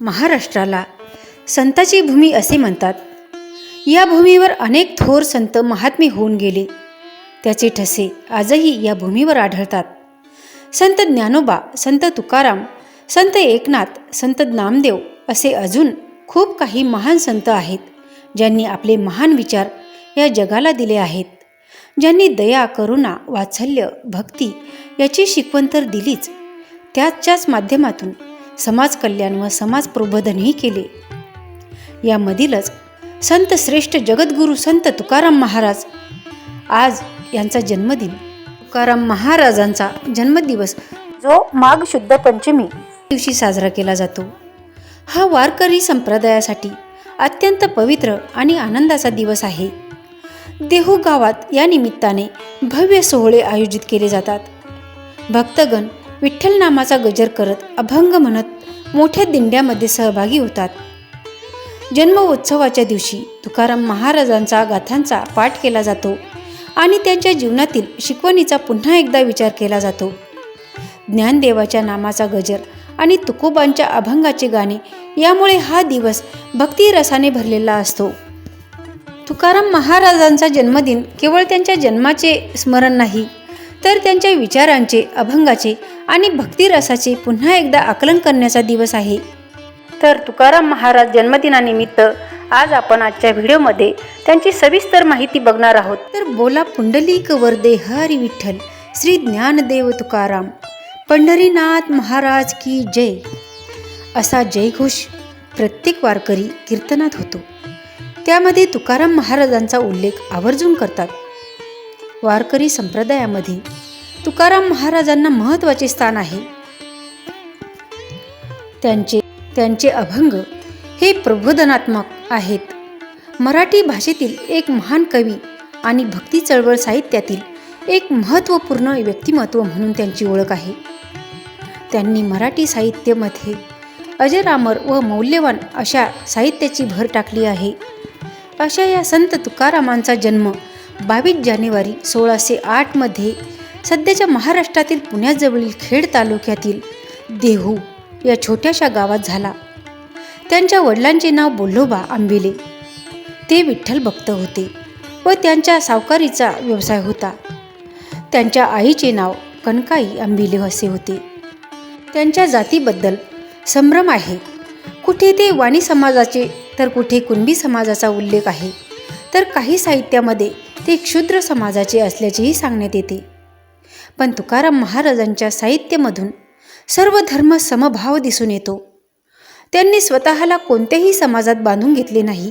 महाराष्ट्राला संताची भूमी असे म्हणतात. या भूमीवर अनेक थोर संत महात्मे होऊन गेले. त्याचे ठसे आजही या भूमीवर आढळतात. संत ज्ञानोबा संत तुकाराम संत एकनाथ संत नामदेव असे अजून खूप काही महान संत आहेत ज्यांनी आपले महान विचार या जगाला दिले आहेत. ज्यांनी दया करुणा वात्सल्य भक्ती याची शिकवण तर दिलीच त्याच्याच माध्यमातून समाज कल्याण व समाज प्रबोधनही केले. यामधीलच संत श्रेष्ठ जगद्गुरू संत तुकाराम महाराज आज यांचा जन्मदिन. तुकाराम महाराजांचा जन्मदिवस जो माघ शुद्ध पंचमी दिवशी साजरा केला जातो. हा वारकरी संप्रदायासाठी अत्यंत पवित्र आणि आनंदाचा दिवस आहे. देहू गावात या निमित्ताने भव्य सोहळे आयोजित केले जातात. भक्तगण विठ्ठल नामाचा गजर करत अभंग म्हणत मोठ्या दिंड्यामध्ये सहभागी होतात. जन्मोत्सवाच्या दिवशी तुकाराम महाराजांचा गाथांचा पाठ केला जातो आणि त्यांच्या जीवनातील शिकवणीचा पुन्हा एकदा विचार केला जातो. ज्ञानदेवाच्या नामाचा गजर आणि तुकोबांच्या अभंगाचे गाणे यामुळे हा दिवस भक्तिरसाने भरलेला असतो. तुकाराम महाराजांचा जन्मदिन केवळ त्यांच्या जन्माचे स्मरण नाही तर त्यांच्या विचारांचे अभंगाचे आणि भक्तिरसाचे पुन्हा एकदा आकलन करण्याचा दिवस आहे. तर तुकाराम महाराज जन्मदिनानिमित्त आज आपण आजच्या व्हिडिओमध्ये त्यांची सविस्तर माहिती बघणार आहोत. तर बोला पुंडलिक वरदे हरी विठ्ठल श्री ज्ञानदेव तुकाराम. पंढरीनाथ महाराज की जय. असा जयघोष प्रत्येक वारकरी कीर्तनात होतो. त्यामध्ये तुकाराम महाराजांचा उल्लेख आवर्जून करतात. वारकरी संप्रदायामध्ये तुकाराम महाराजांना महत्त्वाचे स्थान आहे. त्यांचे त्यांचे अभंग हे प्रबोधनात्मक आहेत. मराठी भाषेतील एक महान कवी आणि भक्ती चळवळ साहित्यातील एक महत्त्वपूर्ण व्यक्तिमत्व म्हणून त्यांची ओळख आहे. त्यांनी मराठी साहित्यामध्ये अजरामर व मौल्यवान अशा साहित्याची भर टाकली आहे. अशा या संत तुकारामांचा जन्म बावीस जानेवारी सोळाशे आठमध्ये सध्याच्या महाराष्ट्रातील पुण्याजवळील खेड तालुक्यातील देहू या छोट्याशा गावात झाला. त्यांच्या वडिलांचे नाव बोल्लोबा आंबिले. ते विठ्ठल भक्त होते व त्यांच्या सावकारीचा व्यवसाय होता. त्यांच्या आईचे नाव कनकाई आंबिले असे होते. त्यांच्या जातीबद्दल संभ्रम आहे. कुठे ते वाणी समाजाचे तर कुठे कुणबी समाजाचा उल्लेख आहे. तर काही साहित्यामध्ये ते क्षुद्र समाजाचे असल्याचेही सांगण्यात येते. पण तुकाराम महाराजांच्या साहित्यामधून सर्व धर्म समभाव दिसून येतो. त्यांनी स्वतःला कोणत्याही समाजात बांधून घेतले नाही.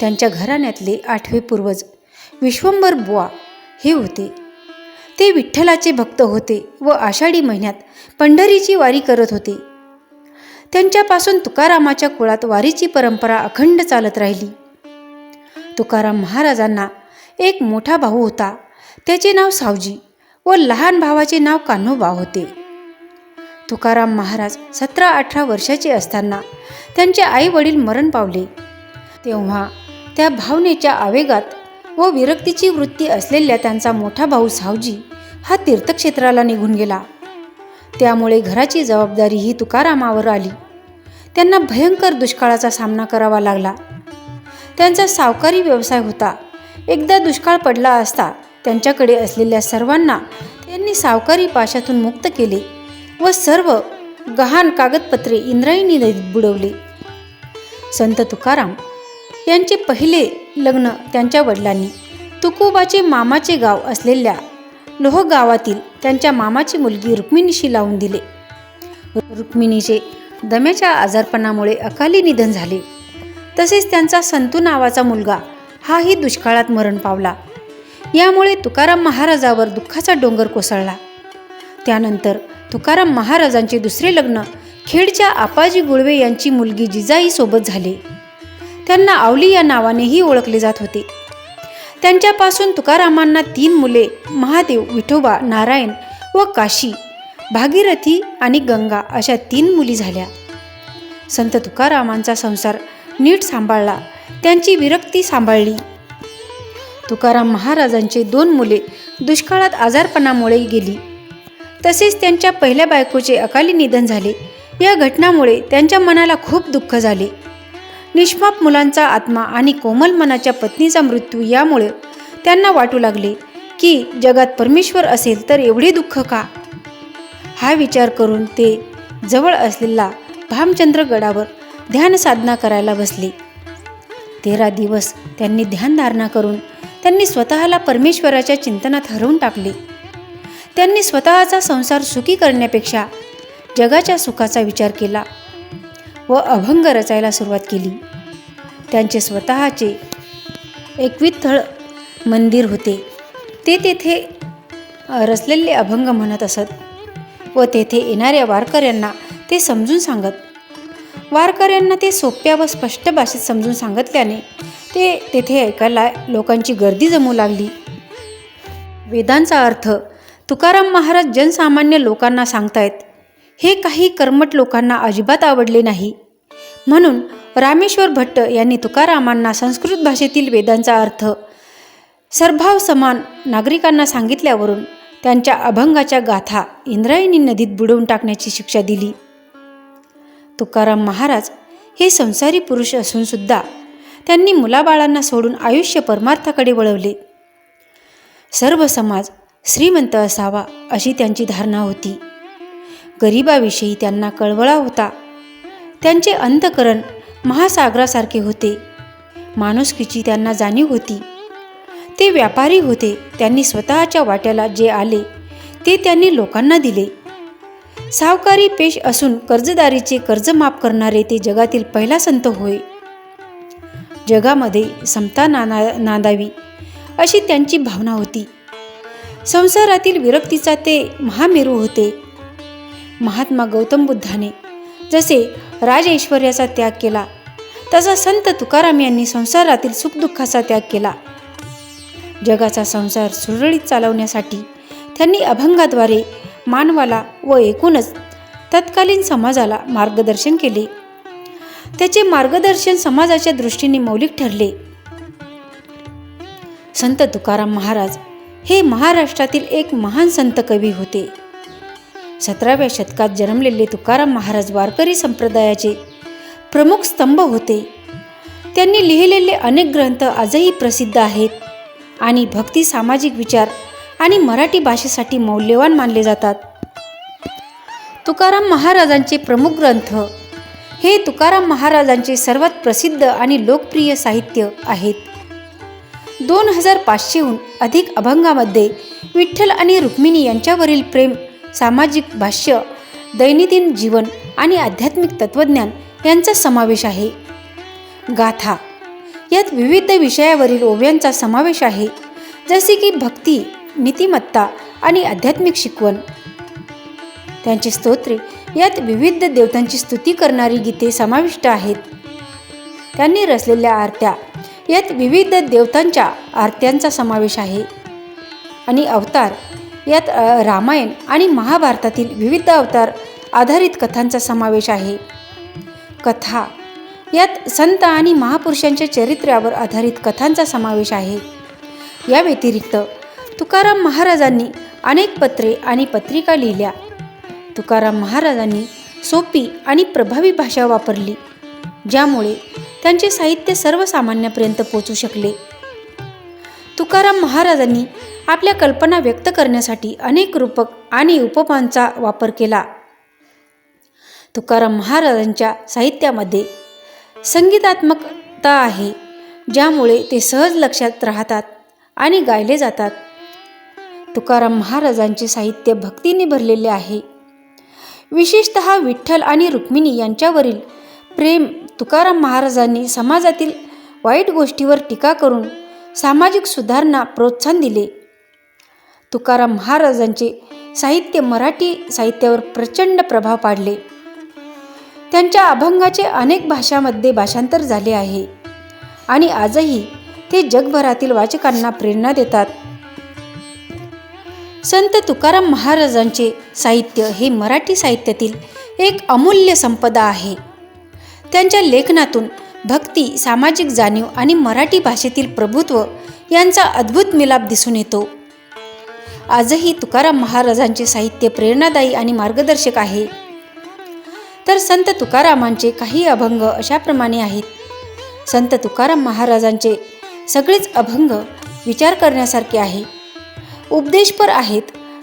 त्यांच्या घराण्यातले आठवे पूर्वज विश्वंभर बुवा हे होते. ते विठ्ठलाचे भक्त होते व आषाढी महिन्यात पंढरीची वारी करत होते. त्यांच्यापासून तुकारामाच्या कुळात वारीची परंपरा अखंड चालत राहिली. तुकाराम महाराजांना एक मोठा भाऊ होता. त्याचे नाव सावजी व लहान भावाचे नाव कान्होबा होते. तुकाराम महाराज सतरा अठरा वर्षाचे असताना त्यांचे आई वडील मरण पावले. तेव्हा त्या भावनेच्या आवेगात व विरक्तीची वृत्ती असलेल्या त्यांचा मोठा भाऊ सावजी हा तीर्थक्षेत्राला निघून गेला. त्यामुळे घराची जबाबदारी ही तुकारामावर आली. त्यांना भयंकर दुष्काळाचा सामना करावा लागला. त्यांचा सावकारी व्यवसाय होता. एकदा दुष्काळ पडला असता त्यांच्याकडे असलेल्या सर्वांना त्यांनी सावकारी पाशातून मुक्त केले व सर्व गहाण कागदपत्रे इंद्रायणी नदीत बुडवले. संत तुकाराम यांचे पहिले लग्न त्यांच्या वडिलांनी तुकोबाचे मामाचे गाव असलेल्या लोह गावातील त्यांच्या मामाची मुलगी रुक्मिणीशी लावून दिले. रुक्मिणीचे दम्याच्या आजारपणामुळे अकाली निधन झाले. तसेच त्यांचा संतू नावाचा मुलगा हाही दुष्काळात मरण पावला. यामुळे तुकाराम महाराजावर दुःखाचा डोंगर कोसळला. त्यानंतर तुकाराम महाराजांचे दुसरे लग्न खेडच्या आपाजी गुळवे यांची मुलगी जिजाई सोबत झाले. त्यांना आवली या नावानेही ओळखले जात होते. त्यांच्यापासून तुकारामांना तीन मुले महादेव विठोबा नारायण व काशी भागीरथी आणि गंगा अशा तीन मुली झाल्या. संत तुकारामांचा संसार नीट सांभाळला त्यांची विरक्ती सांभाळली. तुकाराम महाराजांचे दोन मुले दुष्काळात आजारपणामुळे गेली. तसेच त्यांच्या पहिल्या बायकोचे अकाली निधन झाले. या घटनामुळे त्यांच्या मनाला खूप दुःख झाले. निष्पाप मुलांचा आत्मा आणि कोमल मनाच्या पत्नीचा मृत्यू यामुळे त्यांना वाटू लागले की जगात परमेश्वर असेल तर एवढे दुःख का? हा विचार करून ते जवळ असलेला भामचंद्र गडावर करायला बसले. तेरा दिवस त्यांनी ध्यानधारणा करून त्यांनी स्वतःला परमेश्वराच्या चिंतनात हरवून टाकले. त्यांनी स्वतःचा संसार सुखी करण्यापेक्षा जगाच्या सुखाचा विचार केला व अभंग रचायला सुरुवात केली. त्यांचे स्वतःचे एकवित्थळ मंदिर होते. ते तेथे रचलेले अभंग म्हणत असत व तेथे येणाऱ्या वारकऱ्यांना ते समजून सांगत वारकऱ्यांना ते सोप्या व स्पष्ट भाषेत समजून सांगितल्याने ते तेथे ऐकायला लोकांची गर्दी जमू लागली. वेदांचा अर्थ तुकाराम महाराज जनसामान्य लोकांना सांगतायत हे काही कर्मट लोकांना अजिबात आवडले नाही. म्हणून रामेश्वर भट्ट यांनी तुकारामांना संस्कृत भाषेतील वेदांचा अर्थ सर्भाव समान नागरिकांना सांगितल्यावरून त्यांच्या अभंगाच्या गाथा इंद्रायणी नदीत बुडवून टाकण्याची शिक्षा दिली. तुकाराम महाराज हे संसारी पुरुष असूनसुद्धा त्यांनी मुलाबाळांना सोडून आयुष्य परमार्थाकडे वळवले. सर्व समाज श्रीमंत असावा अशी त्यांची धारणा होती. गरिबाविषयी त्यांना कळवळा होता. त्यांचे अंतकरण महासागरासारखे होते. माणुसकीची त्यांना जाणीव होती. ते व्यापारी होते त्यांनी स्वतःच्या वाट्याला जे आले ते त्यांनी लोकांना दिले. सावकारी पेश असून कर्जदारीचे कर्ज माफ करणारे ते जगातील पहिला संत होय. जगामध्ये समता नाना नांदावी अशी त्यांची भावना होती. संसारातील विरक्तीचा ते महामेरू होते. महात्मा गौतम बुद्धाने जसे राज ऐश्वर्याचा त्याग केला तसा संत तुकाराम यांनी संसारातील सुखदुःखाचा त्याग केला. जगाचा संसार सुरळीत चालवण्यासाठी त्यांनी अभंगाद्वारे मानवाला व एकूणच तत्कालीन समाजाला मार्गदर्शन केले. त्याचे मार्गदर्शन समाजाच्या दृष्टीने मौलिक ठरले. संत तुकाराम महाराज हे महाराष्ट्रातील एक महान संत कवी होते. सतराव्या शतकात जन्मलेले तुकाराम महाराज वारकरी संप्रदायाचे प्रमुख स्तंभ होते. त्यांनी लिहिलेले अनेक ग्रंथ आजही प्रसिद्ध आहेत आणि भक्ती सामाजिक विचार आणि मराठी भाषेसाठी मौल्यवान मानले जातात. तुकाराम महाराजांचे प्रमुख ग्रंथ. हे तुकाराम महाराजांचे सर्वात प्रसिद्ध आणि लोकप्रिय साहित्य आहेत. दोन हजार पाचशेहून अधिक अभंगामध्ये विठ्ठल आणि रुक्मिणी यांच्यावरील प्रेम सामाजिक भाष्य दैनंदिन जीवन आणि आध्यात्मिक तत्त्वज्ञान यांचा समावेश आहे. गाथा. यात विविध विषयावरील ओव्यांचा समावेश आहे. जसे की भक्ती नीतिमत्ता आणि आध्यात्मिक शिकवण. त्यांचे स्तोत्रे यात विविध देवतांची स्तुती करणारी गीते समाविष्ट आहेत. त्यांनी रचलेल्या आरत्या यात विविध देवतांच्या आरत्यांचा समावेश आहे. आणि अवतार यात रामायण आणि महाभारतातील विविध अवतार आधारित कथांचा समावेश आहे. कथा यात संत आणि महापुरुषांच्या चरित्र्यावर आधारित कथांचा समावेश आहे. या व्यतिरिक्त तुकाराम महाराजांनी अनेक पत्रे आणि पत्रिका लिहिल्या. तुकाराम महाराजांनी सोपी आणि प्रभावी भाषा वापरली ज्यामुळे त्यांचे साहित्य सर्वसामान्यापर्यंत पोचू शकले. तुकाराम महाराजांनी आपल्या कल्पना व्यक्त करण्यासाठी अनेक रूपक आणि उपमांचा वापर केला. तुकाराम महाराजांच्या साहित्यामध्ये संगीतात्मकता आहे ज्यामुळे ते सहज लक्षात राहतात आणि गायले जातात. तुकाराम महाराजांचे साहित्य भक्तीने भरलेले आहे. विशेषत विठ्ठल आणि रुक्मिणी यांच्यावरील प्रेम तुकाराम महाराजांनी समाजातील वाईट गोष्टीवर टीका करून सामाजिक सुधारणा प्रोत्साहन दिले. तुकाराम महाराजांचे साहित्य मराठी साहित्यावर प्रचंड प्रभाव पाडले. त्यांच्या अभंगाचे अनेक भाषांमध्ये भाषांतर झाले आहे. आणि आजही ते जगभरातील वाचकांना प्रेरणा देतात. संत तुकाराम महाराजांचे साहित्य हे मराठी साहित्यातील एक अमूल्य संपदा आहे. त्यांच्या लेखनातून भक्ती सामाजिक जाणीव आणि मराठी भाषेतील प्रभुत्व यांचा अद्भुत मिलाप दिसून येतो. आजही तुकाराम महाराजांचे साहित्य प्रेरणादायी आणि मार्गदर्शक आहे. तर संत तुकारामांचे काही अभंग अशाप्रमाणे आहेत. संत तुकाराम महाराजांचे सगळेच अभंग विचार करण्यासारखे आहे. उपदेशपर आहेत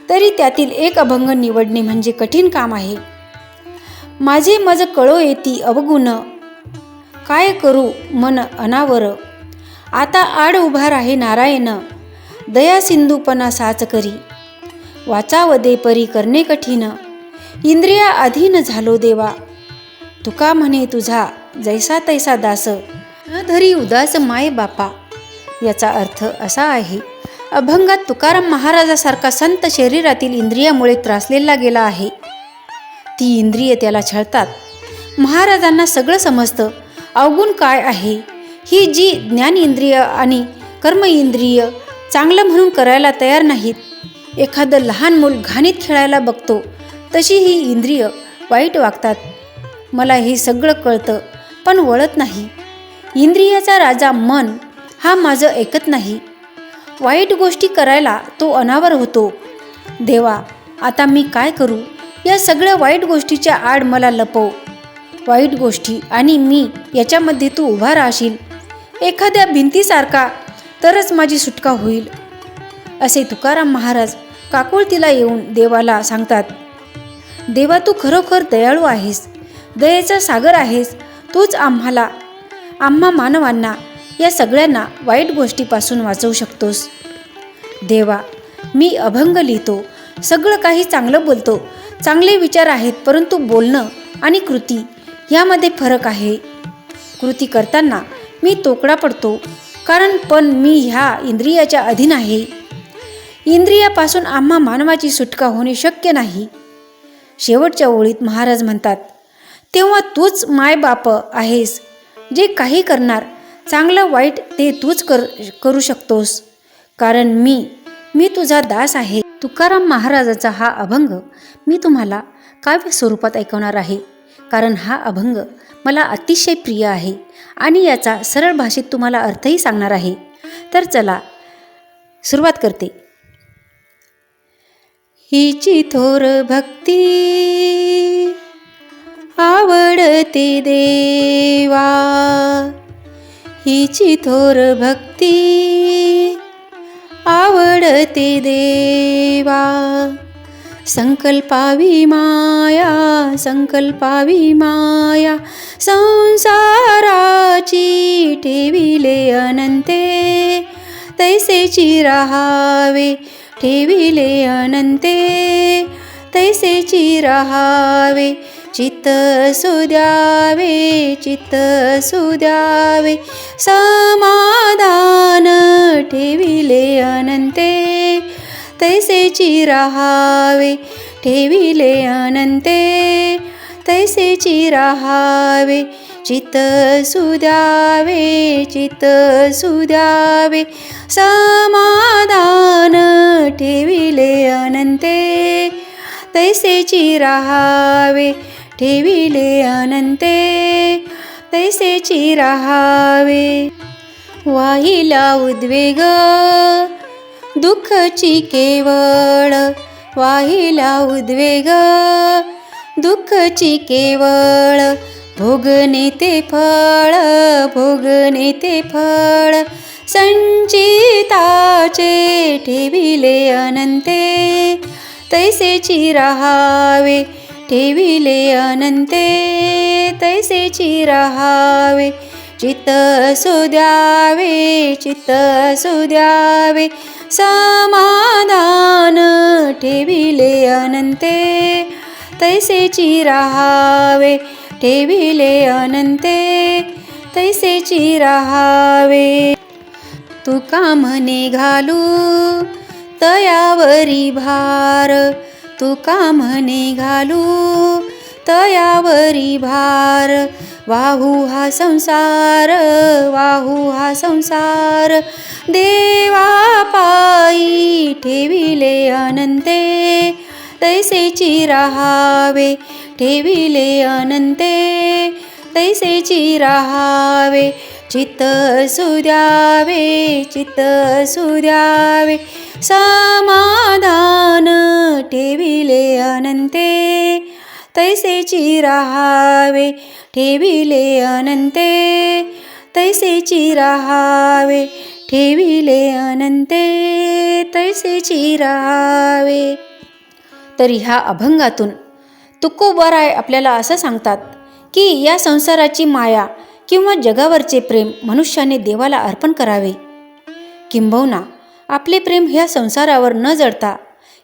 तरी त्यातील एक अभंग निवडणे म्हणजे कठीण काम आहे. माझे मज कळो येती अवगुण. काय करू मन अनावर? आता आड उभा राहे नारायण. दया सिंधूपणा साच करी. वाचावदे परी करणे कठीण. इंद्रिया अधीन झालो देवा. तुका म्हणे तुझा जैसा तैसा दास. न धरी उदास माय बापा. याचा अर्थ असा आहे अभंगात तुकाराम महाराजासारखा संत शरीरातील इंद्रियामुळे त्रासलेला गेला आहे. ती इंद्रिय त्याला छळतात. महाराजांना सगळं समजतं. अवगुण काय आहे? ही जी ज्ञान इंद्रिय आणि कर्म इंद्रिय चांगलं म्हणून करायला तयार नाहीत. एखादं लहान मूल घाणीत खेळायला बघतो तशी ही इंद्रिय वाईट वागतात. मला हे सगळं कळतं पण वळत नाही. इंद्रियाचा राजा मन हा माझं ऐकत नाही. वाईट गोष्टी करायला तो अनावर होतो. देवा आता मी काय करू? या सगळ्या वाईट गोष्टीच्या आड मला लपव. वाईट गोष्टी आणि मी याच्यामध्ये तू उभा राहशील. एखाद्या भिंतीसारखा तरच माझी सुटका होईल. असे तुकाराम महाराज काकुळतीला येऊन देवाला सांगतात देवा तू खरोखर दयाळू आहेस. दयेचा सागर आहेस. तूच आम्हाला आम्हा मानवांना या सगळ्यांना वाईट गोष्टीपासून वाचवू शकतोस. देवा मी अभंग लिहितो. सगळं काही चांगलं बोलतो. चांगले विचार आहेत परंतु बोलणं आणि कृती यामध्ये फरक आहे. कृती करताना मी तोकडा पडतो कारण पण मी ह्या इंद्रियाच्या अधीन आहे. इंद्रियापासून आम्हा मानवाची सुटका होणे शक्य नाही. शेवटच्या ओळीत महाराज म्हणतात तेव्हा तूच माय बाप आहेस जे काही करणार चांगलं वाईट ते तूच कर करू शकतोस. कारण मी मी तुझा दास आहे. तुकाराम महाराजाचा हा अभंग मी तुम्हाला काव्य स्वरूपात ऐकवणार आहे. कारण हा अभंग मला अतिशय प्रिय आहे आणि याचा सरळ भाषेत तुम्हाला अर्थही सांगणार आहे. तर चला सुरुवात करते. हिची थोर भक्ती आवडते देवा. हिची थोर भक्ती आवडते देवा. संकल्पावी माया संकल्पावी माया संसाराची ठेविले अनंते. तैसेची राहावे ठेविले अनंते. तैसेची राहावे चित्त सुद्यावे चित्त सुद्यावे. समाधान ठेविले अनंते तैसेची राहावे ठेविले अनंते. तैसेची राहावे चित्त सुद्यावे चित्त सुद्यावे. समाधान ठेविले अनंते तैसेची राहावे ठेविले अनंते तैसेची राहावे. वाहिला उद्वेग दुःखची केवळ. वाहिला उद्वेग दुःखची केवळ. भोगणे ते फळ भोगणे ते फळ. संचिताचे ठेविले अनंते तैसेची राहावे. ठेविले अनंते तैसेची राहावे चित्त सुद्यावे चित्त सुद्यावे समाधान ठेविले अनंते तैसेची राहावे ठेविले अनंते तैसेची राहावे तुका म्हणे घालू तयावरी भार. तुका म्हणे घालू तयावरी भार. वाहू हा संसार वाहू हा संसार. देवा पायी ठेविले अनंते तैसेची राहावे ठेविले अनंते तैसेची राहावे. चित्त सुद्यावे चित्त सुद्यावे समाधान ठेविले अनंते. तैसेची राहावे ठेविले अनंते. तैसेची राहावे ठेविले अनंते. तैसेची राहावे तर ह्या अभंगातून तुकोबराय आपल्याला असं सांगतात की या संसाराची माया किंवा जगावरचे प्रेम मनुष्याने देवाला अर्पण करावे. किंबहुना आपले प्रेम ह्या संसारावर न जडता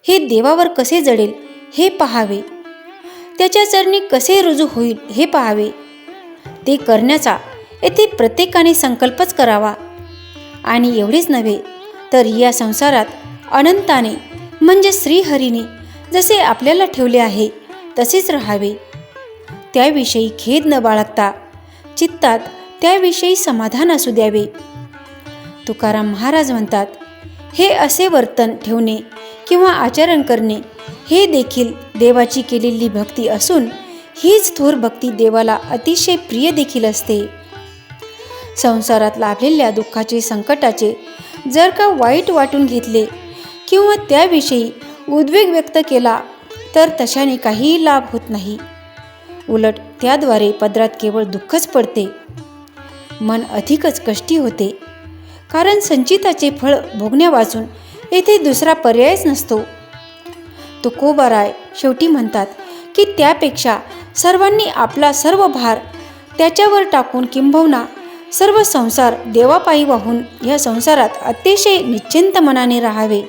हे देवावर कसे जडेल हे पहावे. त्याच्या चरणी कसे रुजू होईल हे पहावे. ते करण्याचा येथे प्रत्येकाने संकल्पच करावा. आणि एवढेच नव्हे तर या संसारात अनंताने म्हणजे श्रीहरीने जसे आपल्याला ठेवले आहे तसेच राहावे. त्याविषयी खेद न बाळगता चित्तात त्याविषयी समाधान असू द्यावे. तुकाराम महाराज म्हणतात हे असे वर्तन ठेवणे किंवा आचरण करणे हे देखील देवाची केलेली भक्ती असून हीच थोर भक्ती देवाला अतिशय प्रिय देखील असते. संसारात लाभलेल्या दुःखाचे संकटाचे जर का वाईट वाटून घेतले किंवा त्याविषयी उद्वेग व्यक्त केला तर तशाने काहीही लाभ होत नाही. उलट त्याद्वारे पदरात केवळ दुःखच पडते. मन अधिकच कष्टी होते. कारण संचिताचे फळ भोगण्यावाचून येथे दुसरा पर्यायच नसतो. तुकोबाराय शेवटी म्हणतात की त्यापेक्षा सर्वांनी आपला सर्व भार त्याच्यावर टाकून किंबहुना सर्व संसार देवापायी वाहून या संसारात अतिशय निश्चिंत मनाने राहावे.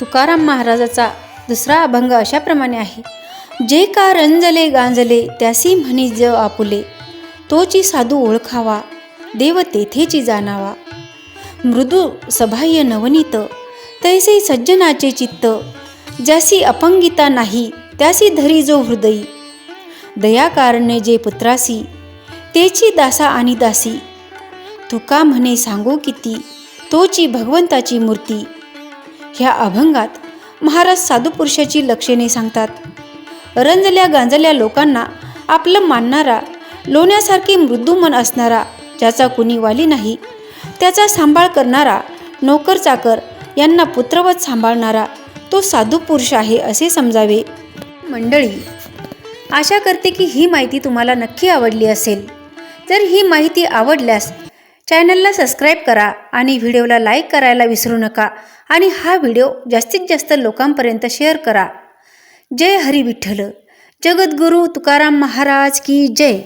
तुकाराम महाराजाचा दुसरा अभंग अशाप्रमाणे आहे जे का रंजले गांजले त्यासी म्हणी ज आपुले तोची साधू ओळखावा देव तेथेची जाणावा. मृदू सबाह्य नवनीत तैसे सज्जनाचे चित्त ज्यासी अपंगिता नाही त्यासी धरी जो हृदयी. दयाकारणे जे पुत्रासी तेची दासा आणि दासी. तुका म्हणे सांगू किती तोची भगवंताची मूर्ती. ह्या अभंगात महाराज साधुपुरुषाची लक्षणे सांगतात. रंजल्या गांजल्या लोकांना आपलं मानणारा लोण्यासारखी मृदू मन असणारा ज्याचा कुणी वाली नाही त्याचा सांभाळ करणारा नोकर चाकर यांना पुत्रवत सांभाळणारा तो साधू पुरुष आहे असे समजावे. मंडळी आशा करते की ही माहिती तुम्हाला नक्की आवडली असेल. जर ही माहिती आवडल्यास चॅनलला सबस्क्राईब करा आणि व्हिडिओला लाईक करायला विसरू नका आणि हा व्हिडिओ जास्तीत जास्त लोकांपर्यंत शेअर करा. जय हरी विठ्ठल. जगद्गुरू तुकाराम महाराज की जय.